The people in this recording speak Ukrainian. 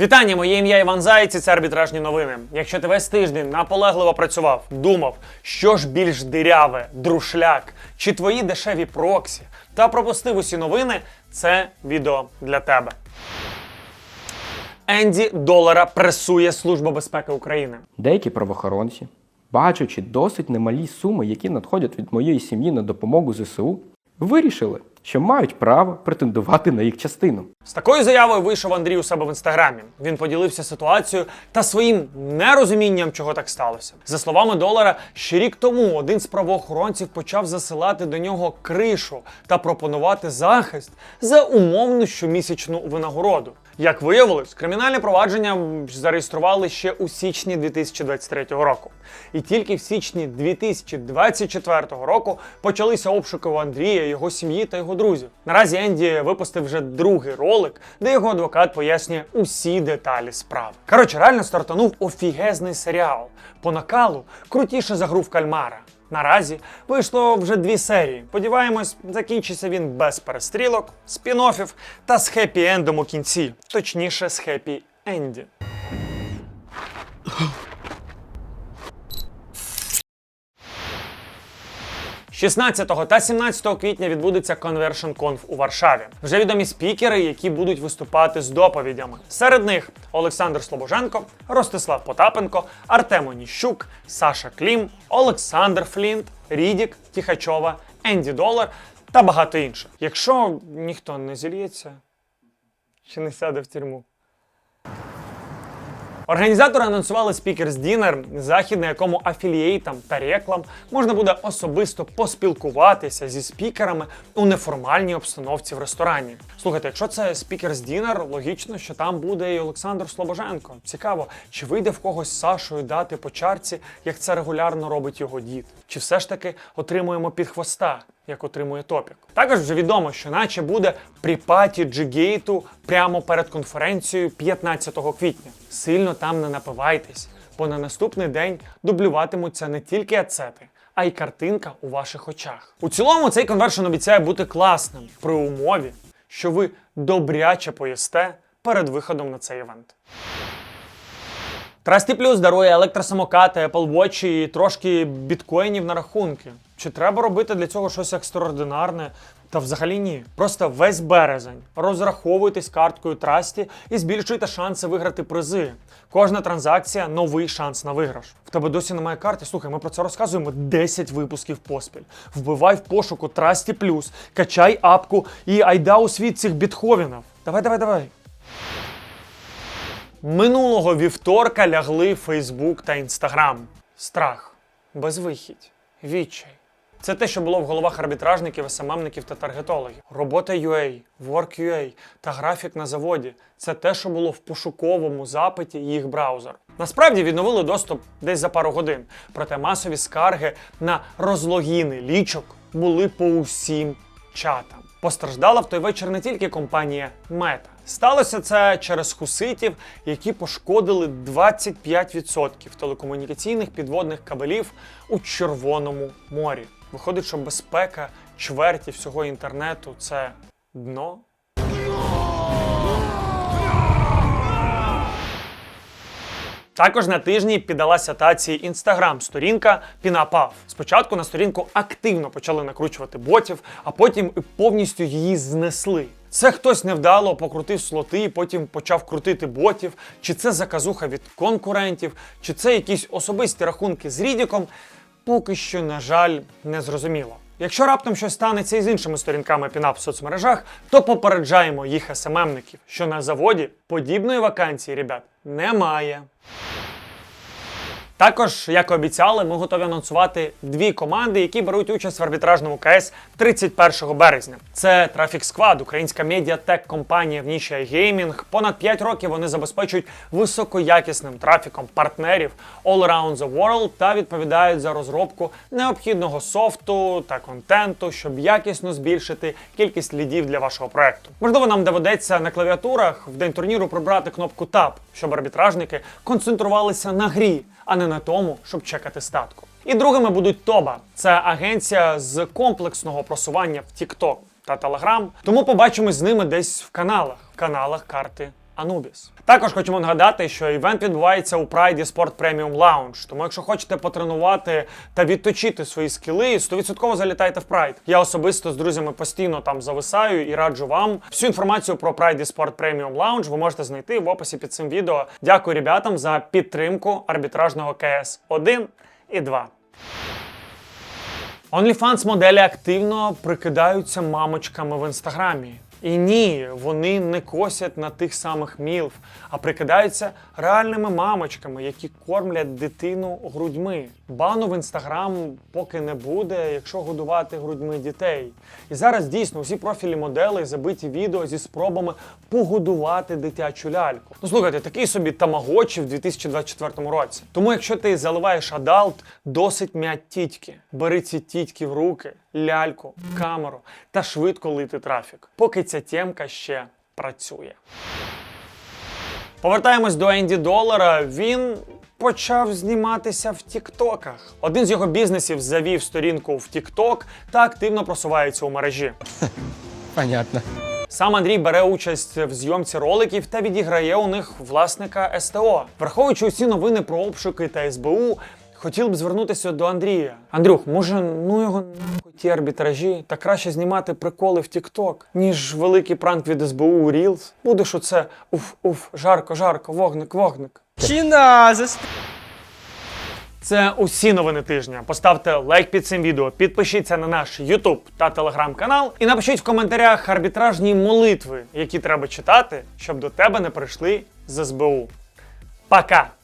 Вітання, моє ім'я Іван Заєць, і це арбітражні новини. Якщо ти весь тиждень наполегливо працював, думав, що ж більш диряве, друшляк чи твої дешеві проксі, та пропустив усі новини, це відео для тебе. Енді Долара пресує Служба безпеки України. Деякі правоохоронці, бачачи досить немалі суми, які надходять від моєї сім'ї на допомогу ЗСУ, вирішили, що мають право претендувати на їх частину. З такою заявою вийшов Андрій у себе в інстаграмі. Він поділився ситуацією та своїм нерозумінням, чого так сталося. За словами долара, ще рік тому один з правоохоронців почав засилати до нього кришу та пропонувати захист за умовну щомісячну винагороду. Як виявилось, кримінальне провадження зареєстрували ще у січні 2023 року. І тільки в січні 2024 року почалися обшуки у Андрія, його сім'ї та його друзів. Наразі Енді випустив вже другий ролик, де його адвокат пояснює усі деталі справи. Коротше, реально стартанув офігезний серіал. По накалу крутіше за гру в кальмара. Наразі вийшло вже дві серії. Сподіваємось, закінчиться він без перестрілок, спін-оффів та з хеппі-ендом у кінці, точніше, з хеппі-енді. – 16 та 17 квітня відбудеться Conversion Conf у Варшаві. Вже відомі спікери, які будуть виступати з доповідями. Серед них Олександр Слобоженко, Ростислав Потапенко, Артем Оніщук, Саша Клім, Олександр Флінт, Рідік Тіхачова, Енді Долар та багато інших. Якщо ніхто не зільється, чи не сяде в тюрму. Організатори анонсували Speakers Dinner, захід, на якому афілієйтам та реклам можна буде особисто поспілкуватися зі спікерами у неформальній обстановці в ресторані. Слухайте, якщо це Speakers Dinner, логічно, що там буде і Олександр Слобоженко. Цікаво, чи вийде в когось Сашою дати по чарці, як це регулярно робить його дід? Чи все ж таки отримуємо під хвоста? Як отримує топік. Також вже відомо, що наче буде при паті Джигейту прямо перед конференцією 15 квітня. Сильно там не напивайтесь, бо на наступний день дублюватимуться не тільки ацети, а й картинка у ваших очах. У цілому цей конвершн обіцяє бути класним при умові, що ви добряче поїсте перед виходом на цей івент. Трасті Плюс дарує електросамокати, Apple Watch і трошки біткоїнів на рахунки. Чи треба робити для цього щось екстраординарне? Та взагалі ні. Просто весь березень розраховуйтесь карткою Трасті і збільшуйте шанси виграти призи. Кожна транзакція новий шанс на виграш. В тебе досі немає карти. Слухай, ми про це розказуємо 10 випусків поспіль. Вбивай в пошуку Трасті Плюс, качай апку і айда у світ цих бітховінів. Давай, давай, давай. Минулого вівторка лягли Фейсбук та Інстаграм. Страх, безвихідь, відчай. Це те, що було в головах арбітражників, СММників та таргетологів. Робота UA, Work.ua та графік на заводі це те, що було в пошуковому запиті їх браузер. Насправді відновили доступ десь за пару годин, проте масові скарги на розлогіни лічок були по усім чатам. Постраждала в той вечір не тільки компанія Мета. Сталося це через хуситів, які пошкодили 25% телекомунікаційних підводних кабелів у Червоному морі. Виходить, що безпека чверті всього інтернету це дно. Також на тижні піддалася тації інстаграм-сторінка Пінапав. Спочатку на сторінку активно почали накручувати ботів, а потім повністю її знесли. Це хтось невдало покрутив слоти, і потім почав крутити ботів, чи це заказуха від конкурентів, чи це якісь особисті рахунки з Рідіком. Поки що, на жаль, не зрозуміло. Якщо раптом щось станеться із іншими сторінками Пінап в соцмережах, то попереджаємо їх СММників, що на заводі подібної вакансії, ребят, немає. Також, як і обіцяли, ми готові анонсувати дві команди, які беруть участь в арбітражному КС 31 березня. Це Traffic Squad, українська медіатек компанія в ніші iGaming. Понад 5 років вони забезпечують високоякісним трафіком партнерів all around the world та відповідають за розробку необхідного софту та контенту, щоб якісно збільшити кількість лідів для вашого проекту. Можливо, нам доведеться на клавіатурах в день турніру прибрати кнопку Tab, щоб арбітражники концентрувалися на грі, а не на тому, щоб чекати статку. І другими будуть Тоба. Це агенція з комплексного просування в TikTok та Telegram. Тому побачимось з ними десь в каналах, в каналах карти Anubis. Також хочемо нагадати, що івент відбувається у Pride Sport Premium Lounge. Тому, якщо хочете потренувати та відточити свої скіли, 100% залітайте в Pride. Я особисто з друзями постійно там зависаю і раджу вам. Всю інформацію про Pride Sport Premium Lounge ви можете знайти в описі під цим відео. Дякую ребятам за підтримку арбітражного КС 1 і 2. OnlyFans моделі активно прикидаються мамочками в інстаграмі. І ні, вони не косять на тих самих мілф, а прикидаються реальними мамочками, які кормлять дитину грудьми. Бану в інстаграм поки не буде, якщо годувати грудьми дітей. І зараз дійсно усі профілі моделей забиті відео зі спробами погодувати дитячу ляльку. Ну слухайте, такий собі тамагочі в 2024 році. Тому, якщо ти заливаєш адалт, досить м'ять тітьки. Бери ці тітьки в руки, ляльку, камеру та швидко лити трафік, поки ця тємка ще працює. Повертаємось до Енді Долара. Він почав зніматися в Тіктоках. Один з його бізнесів завів сторінку в Тікток та активно просувається у мережі. Понятно. Сам Андрій бере участь в зйомці роликів та відіграє у них власника СТО. Враховуючи усі новини про обшуки та СБУ, хотів б звернутися до Андрія. Андрюх, може, ну його нахуй ті арбітражі, та краще знімати приколи в TikTok, ніж великий пранк від СБУ у Reels. Будеш оце уф, уф, жарко, жарко, вогник, вогник. Чина, за Це усі новини тижня. Поставте лайк під цим відео, підпишіться на наш YouTube та Telegram канал і напишіть в коментарях арбітражні молитви, які треба читати, щоб до тебе не прийшли з СБУ. Пока!